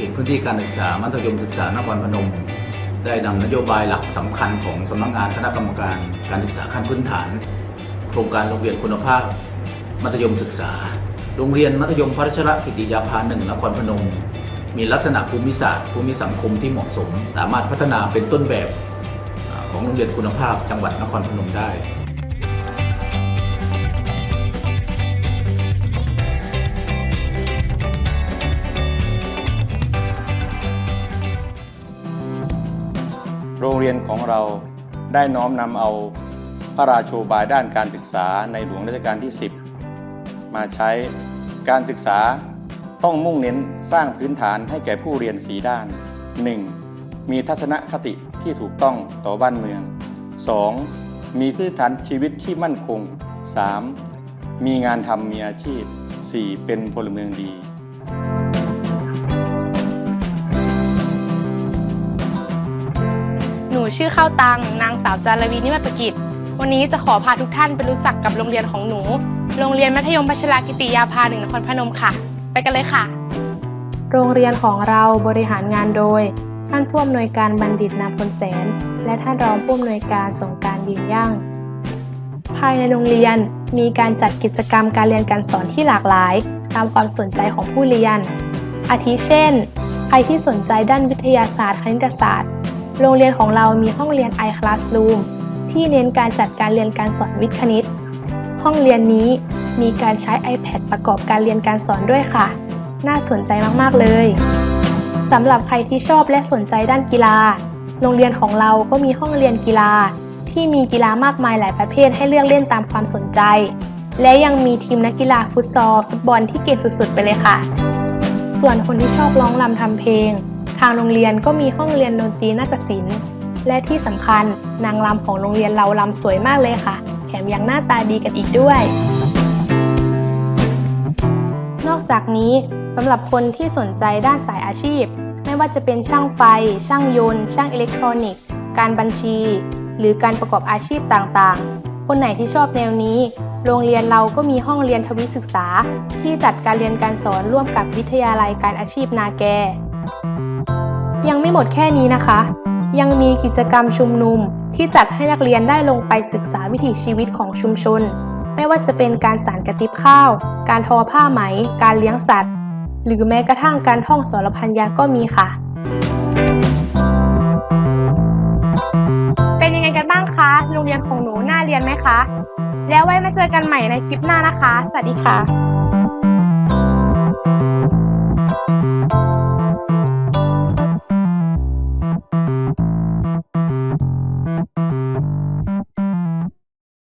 เขตพื้นที่การศึกษา มัธยมศึกษานครพนม ได้นำนโยบายหลักสำคัญของสำนักงานคณะกรรมการการศึกษาขั้นพื้นฐาน โครงการโรงเรียนคุณภาพ มัธยมศึกษา โรงเรียนมัธยมพระชรกิติยาภาหนึ่งนครพนม มีลักษณะภูมิศาสตร์ภูมิสังคมที่เหมาะสม สามารถพัฒนาเป็นต้นแบบของโรงเรียนคุณภาพจังหวัดนครพนมได้ เรียนของเราได้น้อมนำเอาพระราโชบายด้านการศึกษาในหลวงรัชกาลที่ 10 มาใช้การศึกษาต้องมุ่งเน้นสร้างพื้นฐานให้แก่ผู้เรียนสีด้าน 1. มีทัศนคติที่ถูกต้องต่อบ้านเมือง 2. มีพื้นฐานชีวิตที่มั่นคง 3. มีงานทำมีอาชีพ 4. เป็นพลเมืองดี ชื่อข้าวตัง นางสาวจารวีนิวัตรกิจ วันนี้จะขอพาทุกท่านไปรู้จักกับโรงเรียนของหนู โรงเรียนมัธยมพัชรากิติยาภาหนึ่งนครพนมค่ะ ไปกันเลยค่ะ โรงเรียนของเราบริหารงานโดย ท่านผู้อำนวยการบัณฑิตนาพลแสน และท่านรองผู้อำนวยการสงการยืนยั่ง ภายในโรงเรียนมีการจัดกิจกรรมการเรียนการสอนที่หลากหลาย ตามความสนใจของผู้เรียน อาทิเช่น ใครที่สนใจด้านวิทยาศาสตร์ คณิตศาสตร์ โรงเรียนของเรามีห้องเรียน iClassroom ที่เน้นการจัดการเรียนการสอนวิทย์คณิต ห้องเรียนนี้มีการใช้ iPad ประกอบการเรียนการสอนด้วยค่ะ น่าสนใจมาก ๆ เลยสำหรับใครที่ชอบและสนใจด้านกีฬา โรงเรียนของเราก็มีห้องเรียนกีฬา ที่มีกีฬามากมายหลายประเภทให้เลือกเล่นตามความสนใจ และยังมีทีมนักกีฬาฟุตซอลฟุตบอลที่เก่งสุด ๆ ไปเลยค่ะ ส่วนคนที่ชอบร้องรำทำเพลง ทางโรงเรียนก็มีห้องเรียนดนตรีนาฏศิลป์ และที่สำคัญนางรำของโรงเรียนเรารำสวยมากเลยค่ะ แถมยังหน้าตาดีกันอีกด้วย นอกจากนี้สำหรับคนที่สนใจด้านสายอาชีพ ไม่ว่าจะเป็นช่างไฟ ช่างยนต์ ช่างอิเล็กทรอนิกส์ การบัญชี หรือการประกอบอาชีพต่างๆ คนไหนที่ชอบแนวนี้โรงเรียนเราก็มีห้องเรียนทวิศึกษา ที่จัดการเรียนการสอนร่วมกับวิทยาลัยการอาชีพนาแก ยังไม่หมดแค่นี้นะคะ ยังมีกิจกรรมชุมนุมที่จัดให้นักเรียนได้ลงไปศึกษาวิถีชีวิตของชุมชน ไม่ว่าจะเป็นการสานกระติบข้าว การทอผ้าไหม การเลี้ยงสัตว์ หรือแม้กระทั่งการท่องสรพันยาก็มีค่ะ เป็นยังไงกันบ้างคะ โรงเรียนของหนูน่าเรียนไหมคะ แล้วไว้มาเจอกันใหม่ในคลิปหน้านะคะ สวัสดีค่ะ